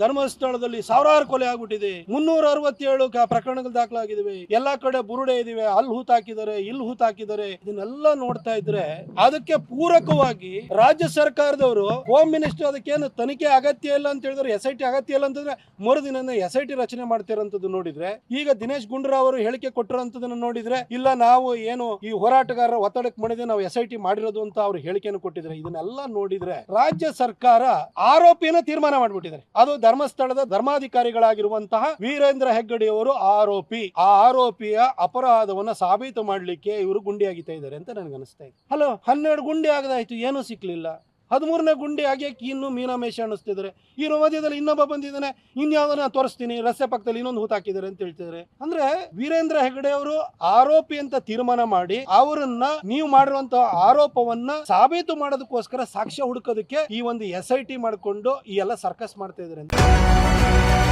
ಧರ್ಮಸ್ಥಳದಲ್ಲಿ ಸಾವಿರಾರು ಕೊಲೆ ಆಗ್ಬಿಟ್ಟಿದೆ. ಮುನ್ನೂರ ಅರವತ್ತೇಳು ಪ್ರಕರಣಗಳು ದಾಖಲಾಗಿದ್ದಾವೆ ಎಲ್ಲಾ ಕಡೆ ಬುರುಡೆ ಇದಿವೆ. ಅಲ್ಲಿ ಹೂತ್ ಹಾಕಿದ್ದಾರೆ, ಇಲ್ಲಿ ಹೂತ್ ಹಾಕಿದ್ದಾರೆ. ಇದನ್ನೆಲ್ಲ ನೋಡ್ತಾ ಇದ್ರೆ ಅದಕ್ಕೆ ಪೂರಕವಾಗಿ ರಾಜ್ಯ ಸರ್ಕಾರದವರು ಹೋಮ್ ಮಿನಿಸ್ಟರ್ ಅದಕ್ಕೇನು ತನಿಖೆ ಅಗತ್ಯ ಇಲ್ಲ ಅಂತ ಹೇಳಿದ್ರೆ ಎಸ್ ಐ ಟಿ ಅಗತ್ಯ ಇಲ್ಲ ಅಂತಂದ್ರೆ ಮರುದಿನ ಎಸ್ ಐ ಟಿ ರಚನೆ ಮಾಡ್ತಿರೋಂಥದ್ದು ನೋಡಿದ್ರೆ, ಈಗ ದಿನೇಶ್ ಗುಂಡೂರಾವ್ ಅವರು ಹೇಳಿಕೆ ಕೊಟ್ಟಿರೋಂಥದ್ದನ್ನ ನೋಡಿದ್ರೆ, ಇಲ್ಲ ನಾವು ಏನು ಈ ಹೋರಾಟಗಾರರ ಒತ್ತಡಕ್ಕೆ ಮಾಡಿದ್ರೆ ನಾವು ಎಸ್ ಐ ಟಿ ಮಾಡಿರೋದು ಅಂತ ಅವ್ರು ಹೇಳಿಕೆಯನ್ನು ಕೊಟ್ಟಿದ್ರೆ, ಇದನ್ನೆಲ್ಲ ನೋಡಿದ್ರೆ ರಾಜ್ಯ ಸರ್ಕಾರ ಆರೋಪಿಯನ್ನು ತೀರ್ಮಾನ ಮಾಡ್ಬಿಟ್ಟಿದ್ದಾರೆ. ಅದು ಧರ್ಮಸ್ಥಳದ ಧರ್ಮಾಧಿಕಾರಿಗಳಾಗಿರುವಂತಹ ವೀರೇಂದ್ರ ಹೆಗ್ಗಡೆಯವರು ಆರೋಪಿ. ಆ ಆರೋಪಿಯ ಅಪರಾಧವನ್ನ ಸಾಬೀತು ಮಾಡಲಿಕ್ಕೆ ಇವರು ಗುಂಡಿ ಆಗಿತಾ ಇದ್ದಾರೆ ಅಂತ ನನಗೆ ಅನಿಸ್ತಾ ಇದೆ. ಹಲೋ, ಹನ್ನೆರಡು ಗುಂಡಿ ಆಗದಾಯ್ತು, ಏನೂ ಸಿಕ್ಲಿಲ್ಲ. ಹದಿಮೂರನೇ ಗುಂಡಿ ಆಗ್ಯಾಕೆ ಇನ್ನು ಮೀನಾಮೇಷ ಅನ್ನಿಸ್ತಿದ್ದಾರೆ. ಈ ಮಧ್ಯದಲ್ಲಿ ಇನ್ನೊಬ್ಬ ಬಂದಿದ್ದಾನೆ. ಇನ್ಯಾವುದನ್ನ ತೋರಿಸ್ತೀನಿ. ರಸ್ತೆ ಪಕ್ಕದಲ್ಲಿ ಇನ್ನೊಂದು ಹೂತ್ ಹಾಕಿದ್ದಾರೆ ಅಂತ ಹೇಳ್ತಿದ್ದಾರೆ. ಅಂದ್ರೆ ವೀರೇಂದ್ರ ಹೆಗಡೆ ಅವರು ಆರೋಪಿ ಅಂತ ತೀರ್ಮಾನ ಮಾಡಿ ಅವರನ್ನ ನೀವು ಮಾಡಿರುವಂತ ಆರೋಪವನ್ನ ಸಾಬೀತು ಮಾಡೋದಕ್ಕೋಸ್ಕರ ಸಾಕ್ಷ್ಯ ಹುಡುಕೋದಕ್ಕೆ ಈ ಒಂದು ಎಸ್ ಐ ಟಿ ಮಾಡಿಕೊಂಡು ಈ ಎಲ್ಲ ಸರ್ಕಸ್ ಮಾಡ್ತಾ ಇದ್ದಾರೆ ಅಂತ.